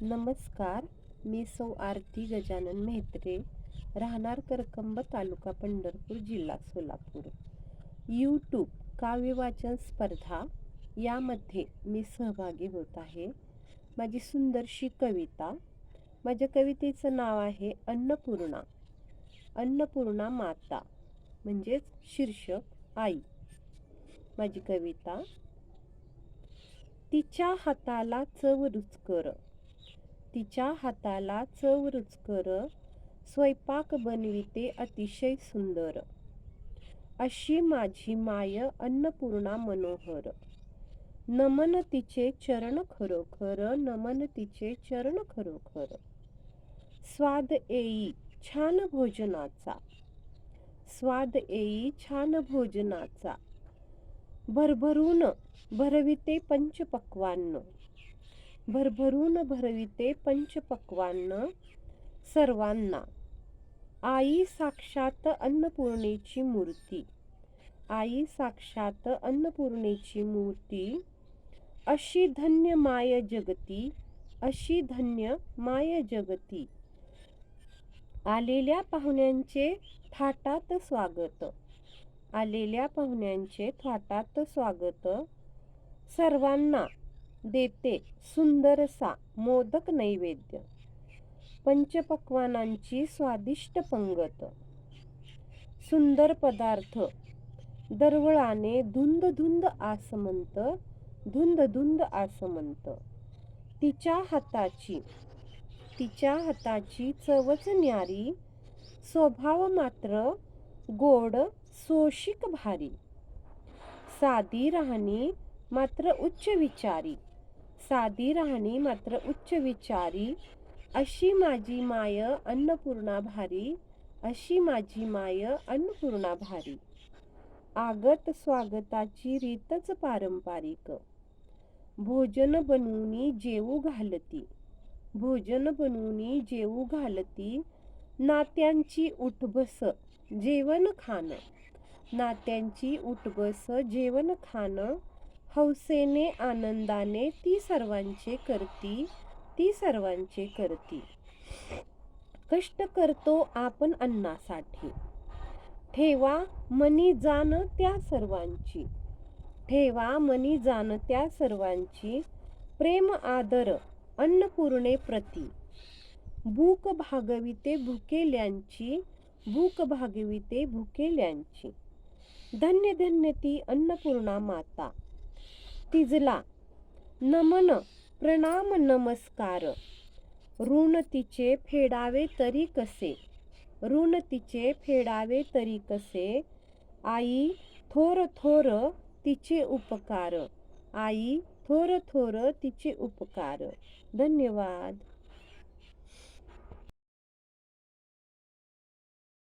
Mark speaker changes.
Speaker 1: नमस्कार मी सौ आरती गजानन मेहत्रे राहणार करकंब तालुका पंढरपूर जिल्हा सोलापूर. यूट्यूब काव्यवाचन स्पर्धा यामध्ये मी सहभागी होत आहे. माझी सुंदरशी कविता माझ्या कवितेचं नाव आहे अन्नपूर्णा. अन्नपूर्णा माता म्हणजेच शीर्षक आई. माझी कविता तिच्या हाताला चव रुचकर. तिच्या हाताला चव रुचकर स्वयंपाक बनविते अतिशय सुंदर. अशी माझी माय अन्नपूर्णा मनोहर. नमन तिचे चरण खरोखर नमन तिचे चरण खरोखर. स्वाद येई छान भोजनाचा. स्वाद येई छान भोजनाचा. भरभरून भरविते पंचपक्वान्न. भरभरून भरविते पंचपक्वान्न सर्वांना. आई साक्षात अन्नपूर्णेची मूर्ती. आई साक्षात अन्नपूर्णेची मूर्ती. अशी धन्य माय जगती अशी धन्य माय जगती. आलेल्या पाहुण्यांचे थाटात स्वागत. आलेल्या पाहुण्यांचे थाटात स्वागत. सर्वांना देते. सुंदरसा मोदक नैवेद्य. पंचपक्वानांची स्वादिष्ट पंगत. सुंदर पदार्थ. दरवळाने धुंद धुंद आसमंत धुंद धुंद आसमंत. तिच्या हाताची तिच्या हाताची चवच न्यारी. स्वभाव मात्र गोड सोशिक भारी. साधी राहणी मात्र उच्च विचारी. साधी राहणी मात्र उच्च विचारी अशी माझी माय अन्नपूर्णा भारी अशी माझी माय अन्नपूर्णा भारी. आगत स्वागताची रीतच पारंपरिक. भोजन बनवूनी जेवू घालती भोजन बनवूनी जेवू घालती नात्यांची उठबस जेवण खाणं नात्यांची उठबस जेवण खाणं हौसेने आनंदाने ती सर्वांचे करती ती सर्वांचे करती. कष्ट करतो आपण अन्नासाठी. ठेवा मनी जाण त्या सर्वांची. ठेवा मनी जाण त्या सर्वांची. प्रेम आदर अन्नपूर्णे प्रती. भूक भागविते भुकेल्यांची भूक भागविते भुकेल्यांची. धन्य धन्य ती अन्नपूर्णा माता. तिजला. नमन प्रणाम नमस्कार. ऋण तिचे फेडावे तरी कसे? ऋण तिचे फेडावे तरी कसे? आई थोर थोर तिचे उपकार. आई थोर थोर तिचे उपकार. धन्यवाद.